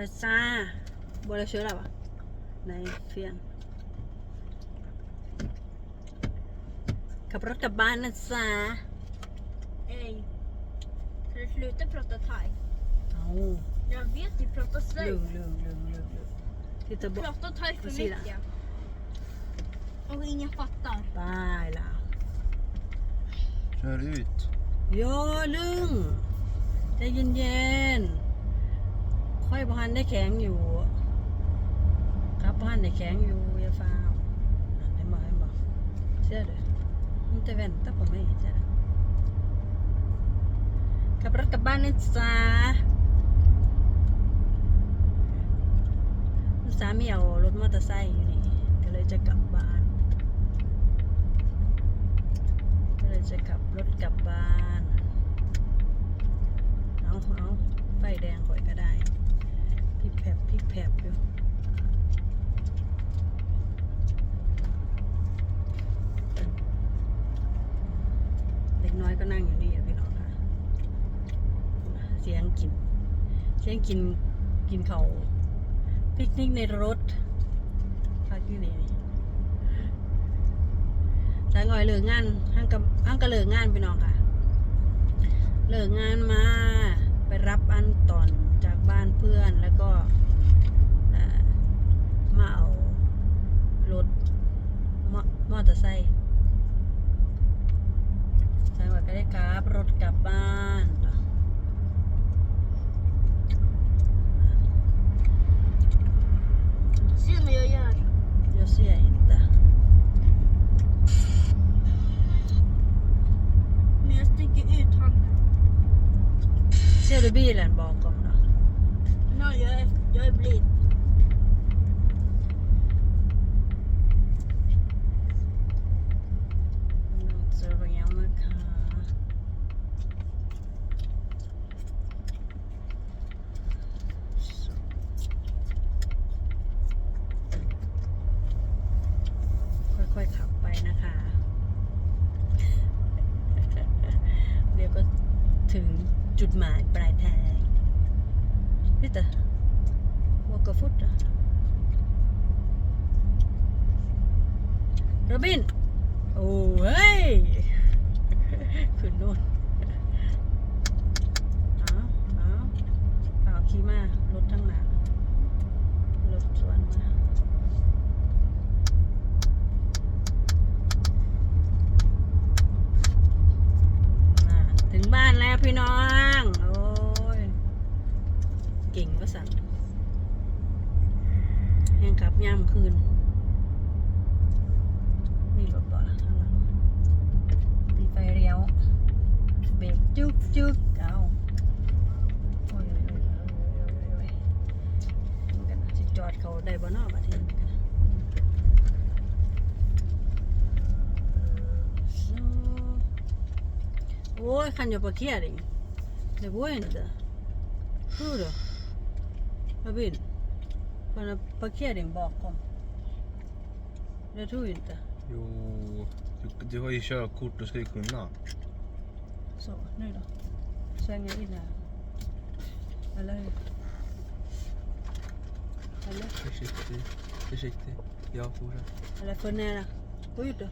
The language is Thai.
ไปจ้าบัวเราเชื่อแล้ววะในเฟียนขับรถกลับบ้านนะจ๊ะ Ey. Kan du sluta prata thai? เอา Jag vet du pratar ลืม svenska. ลืมลืมลืมลืมที่จะบอก Prata thai för Vad säger han? mycket. Och ingen fattar. ตายละ Kör ut. โยลึงใจเย็นๆ ค่อยบ้านได้แข็งอยู่ ครับบ้านได้แข็งอยู่อย่าฟ้าเห็นบอกเห็นบอกเชื่อเลยมันจะแว่นแต่ผมไม่เชื่ขับรถกลับบ้านนะจ๊ะสามีเอารถมอเตอร์ไซค์อยู่นี่ก็เลยจะกลับบ้าน ก็เลยจะขับรถกลับบ้าน เอาเอาไฟแดงข่อยก็ได้ พริกแผบพริกแผบอยู่เด็กน้อยก็นั่งอยู่นี่อะพี่น้องค่ะเสียงกิน เสียงกินกินเขาวปิกนิกในรถพักอยู่นี่นี่สายงอยเลิกงานห้างกับห้างก็เลิกงานพี่น้องค่ะ เลิกงานมาไปรับอันตอน บ้านเพื่อนแล้วก็เอ่อมาเอารถมอมอเตอร์ไซค์สายวัดก็ได้กราบรถกลับบ้านต่อ Se när jag gör. Jag ser inte. När jag sticker ut handen. Ser du bilen bakom Nej, jag är, jag är blind. ถึงจุดหมายปลายทาง นี่แต่วอกกฟุตอะโรบินโอ้เฮ้ยขึ้นโน่นเอาเอาเอาขี่มารถทั้งหนารถสวนมาอ่าถึงบ้านแล้วพี่น้อง โอ้ย เก่งวะสันแห้งขับย่ำคืน มีรถบ่ล่ะข้างหลังตีไฟเลี้ยว เบรกจุกจุกเอาโอ้ยโอ้ยโอ้ยโอ้ยโอ้ยโอ้ยมันกันนะจอดเขาได้บ่นอกบัดนี้มันกันนะ Så. Oj, kan jag parkering? Det går inte. Jag vill. Jag parkering bakom? Det tror jag inte. Jo, du, du har ju körkort, du ska ju kunna. Så, nu då. Svänga in här. Eller hur? Eller? Försiktigt, försiktigt. Ja, fortsätt. Eller för nära. Gå ut då.